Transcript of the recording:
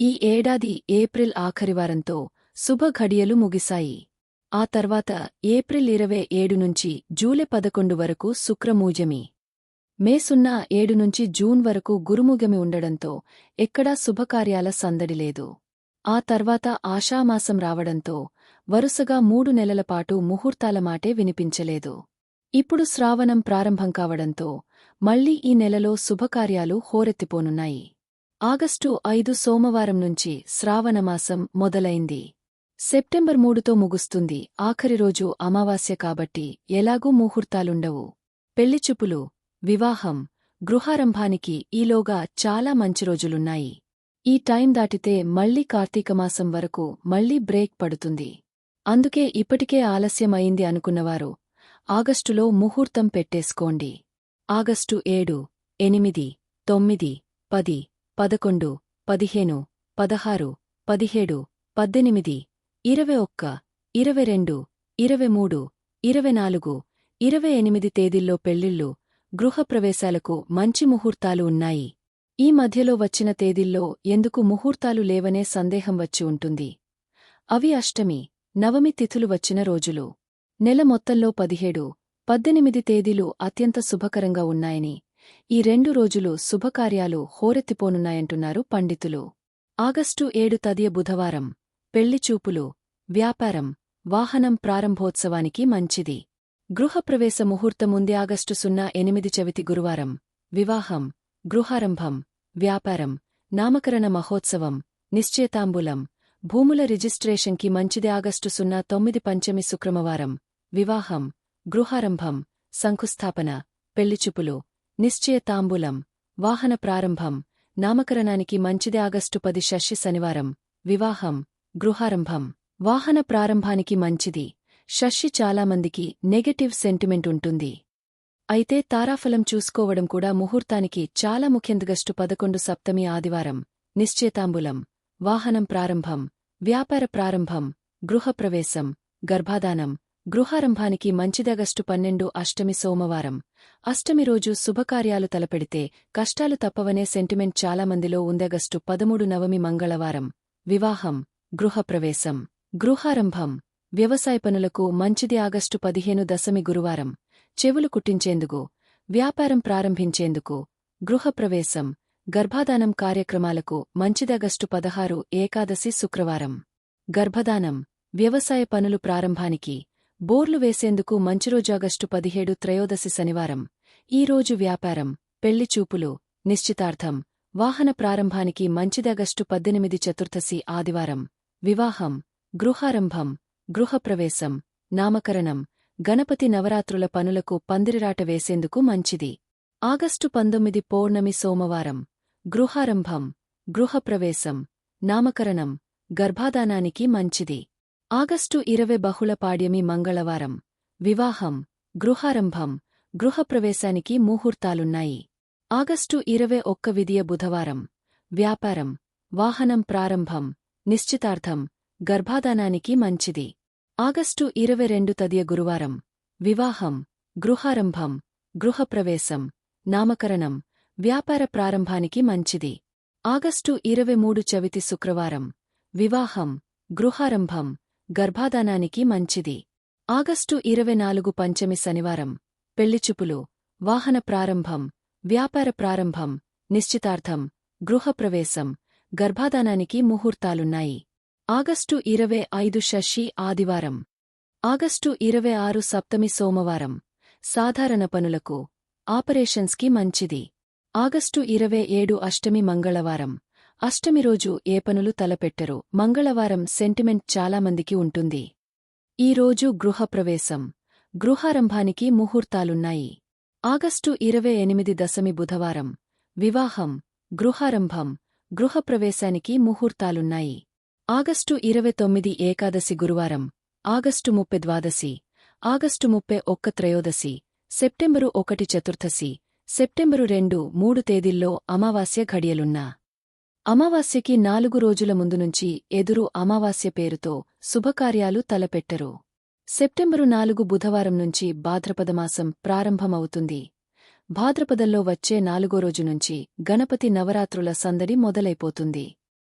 ఈ ఏడాది ఏప్రిల్ ఆఖరివారంతో శుభ ఘడియలు ముగిశాయి. ఆ తర్వాత ఏప్రిల్ ఇరవై ఏడు నుంచి జూలై పదకొండు వరకు శుక్రమూజమి. మే సున్నా ఏడు నుంచి జూన్ వరకు గురుముగమి ఉండడంతో ఎక్కడా శుభకార్యాల సందడి లేదు. ఆ తర్వాత ఆషామాసం రావడంతో వరుసగా మూడు నెలలపాటు ముహూర్తాలమాటే ముహూర్తాల మాటే వినిపించలేదు. ఇప్పుడు శ్రావణం ప్రారంభం కావడంతో మళ్ళీ ఈ నెలలో శుభకార్యాలు హోరెత్తిపోనున్నాయి. ఆగస్టు ఐదు సోమవారం నుంచి శ్రావణమాసం మొదలైంది. సెప్టెంబర్ మూడుతో ముగుస్తుంది. ఆఖరి రోజు అమావాస్య కాబట్టి ఎలాగూ ముహూర్తాలుండవు. పెళ్ళిచూపులు వివాహం గృహారంభానికి ఈలోగా చాలా మంచి రోజులున్నాయి. ఈ టైం దాటితే మళ్ళీ కార్తీకమాసం వరకు మళ్ళీ బ్రేక్ పడుతుంది. అందుకే ఇప్పటికే ఆలస్యమైంది అనుకున్నవారు ఆగస్టులో ముహూర్తం పెట్టేసుకోండి. ఆగస్టు ఏడు ఎనిమిది తొమ్మిది పది పదకొండు పదిహేను పదహారు పదిహేడు పద్దెనిమిది ఇరవై ఒక్క ఇరవై రెండు ఇరవై మూడు ఇరవై నాలుగు ఇరవై ఎనిమిది తేదీల్లో పెళ్ళిళ్ళు గృహప్రవేశాలకు మంచి ముహూర్తాలు ఉన్నాయి. ఈ మధ్యలో వచ్చిన తేదీల్లో ఎందుకు ముహూర్తాలు లేవనే సందేహం వచ్చి ఉంటుంది. అవి అష్టమి నవమి తిథులు వచ్చిన రోజులు. నెల మొత్తంలో పదిహేడు పద్దెనిమిది తేదీలు అత్యంత శుభకరంగా ఉన్నాయని ఈ రెండు రోజులు శుభకార్యాలు హోరెత్తిపోనున్నాయంటున్నారు పండితులు. ఆగస్టు ఏడు తదియ బుధవారం పెళ్ళిచూపులు వ్యాపారం వాహనం ప్రారంభోత్సవానికి మంచిది. గృహప్రవేశ ముహూర్తముంది ఆగస్టు సున్నా ఎనిమిది చవితి గురువారం వివాహం గృహారంభం వ్యాపారం నామకరణ మహోత్సవం నిశ్చేతాంబులం భూముల రిజిస్ట్రేషన్కి మంచిది ఆగస్టు సున్నా తొమ్మిది పంచమి శుక్రమవారం వివాహం గృహారంభం శంకుస్థాపన పెళ్ళిచూపులు నిశ్చయతాంబూలం వాహన ప్రారంభం నామకరణానికి మంచిది ఆగస్టు పది షష్ఠి శనివారం వివాహం గృహారంభం. వాహన ప్రారంభానికి మంచిది. షష్ఠి చాలామందికి నెగటివ్ సెంటిమెంట్ ఉంటుంది. అయితే తారాఫలం చూసుకోవడం కూడా ముహూర్తానికి చాలా ముఖ్యందుగస్టు పదకొండు సప్తమి ఆదివారం నిశ్చేతాంబులం వాహనం ప్రారంభం వ్యాపార ప్రారంభం గృహప్రవేశం గర్భాదానం గృహారంభానికి మంచిదగస్టు పన్నెండు అష్టమి సోమవారం. అష్టమి రోజు శుభకార్యాలు తలపెడితే కష్టాలు తప్పవనే సెంటిమెంట్ చాలామందిలో ఉందగస్టు పదమూడు నవమి మంగళవారం. వివాహం గృహప్రవేశం గృహారంభం వ్యవసాయ పనులకు మంచిది ఆగస్టు పదిహేను దశమి గురువారం. చెవులు కుట్టించేందుకు వ్యాపారం ప్రారంభించేందుకు గృహప్రవేశం గర్భదానం కార్యక్రమాలకు మంచిదగస్టు పదహారు ఏకాదశి శుక్రవారం. గర్భదానం వ్యవసాయ పనులు ప్రారంభానికి బోర్లు వేసేందుకు మంచిరోజాగస్టు పదిహేడు త్రయోదశి శనివారం. ఈ రోజు వ్యాపారం పెళ్ళిచూపులు నిశ్చితార్థం వాహన ప్రారంభానికి మంచిదగస్టు పద్దెనిమిది చతుర్దశి ఆదివారం. వివాహం గృహారంభం గృహప్రవేశం నామకరణం గణపతి నవరాత్రుల పనులకు పందిరిరాట వేసేందుకు మంచిది. ఆగస్టు పంతొమ్మిది పౌర్ణమి సోమవారం. గృహారంభం గృహప్రవేశం నామకరణం గర్భాధానానికి మంచిది. ఆగస్టు ఇరవై బహుళ పాడ్యమి మంగళవారం వివాహం గృహారంభం గృహప్రవేశానికి ముహూర్తాలున్నాయి. ఆగస్టు ఇరవై ఒక్క విధియ బుధవారం వ్యాపారం వాహనం ప్రారంభం నిశ్చితార్థం గర్భాధానానికి మంచిది. ఆగస్టు ఇరవై రెండు తదియ గురువారం వివాహం గృహారంభం గృహప్రవేశం నామకరణం వ్యాపార ప్రారంభానికి మంచిది. ఆగస్టు ఇరవై మూడు చవితి శుక్రవారం వివాహం గృహారంభం గర్భాధానానికి మంచిది. ఆగస్టు ఇరవై నాలుగు పంచమి శనివారం పెళ్ళిచూపులు వాహన ప్రారంభం వ్యాపార ప్రారంభం నిశ్చితార్థం గృహప్రవేశం గర్భాధానానికి ముహూర్తాలున్నాయి. ఆగస్టు ఇరవై ఐదు షషి ఆదివారం. ఆగస్టు ఇరవై ఆరు సప్తమి సోమవారం సాధారణ పనులకు ఆపరేషన్స్కి మంచిది. ఆగస్టు ఇరవై ఏడు అష్టమి మంగళవారం అష్టమి రోజు ఏ పనులు తలపెట్టరు. మంగళవారం సెంటిమెంట్ చాలామందికి ఉంటుంది. ఈ రోజు గృహప్రవేశం గృహారంభానికి ముహూర్తాలున్నాయి. ఆగస్టు ఇరవై ఎనిమిది దశమి బుధవారం. వివాహం. గృహారంభం. గృహప్రవేశానికి ముహూర్తాలున్నాయి. ఆగస్టు ఇరవై తొమ్మిది ఏకాదశి గురువారం. ఆగస్టు ముప్పై ద్వాదశి. ఆగస్టు ముప్పై ఒక్క త్రయోదశి. సెప్టెంబరు ఒకటి చతుర్దశి. సెప్టెంబరు రెండు మూడు తేదీల్లో అమావాస్య ఘడియలున్నా. అమావాస్యకి నాలుగు రోజుల ముందు నుంచి ఎదురు అమావాస్య పేరుతో శుభకార్యాలు తలపెట్టరు. సెప్టెంబరు నాలుగు బుధవారం నుంచి భాద్రపదమాసం ప్రారంభమవుతుంది. భాద్రపదంలో వచ్చే నాలుగో రోజు నుంచి గణపతి నవరాత్రుల సందడి మొదలైపోతుంది.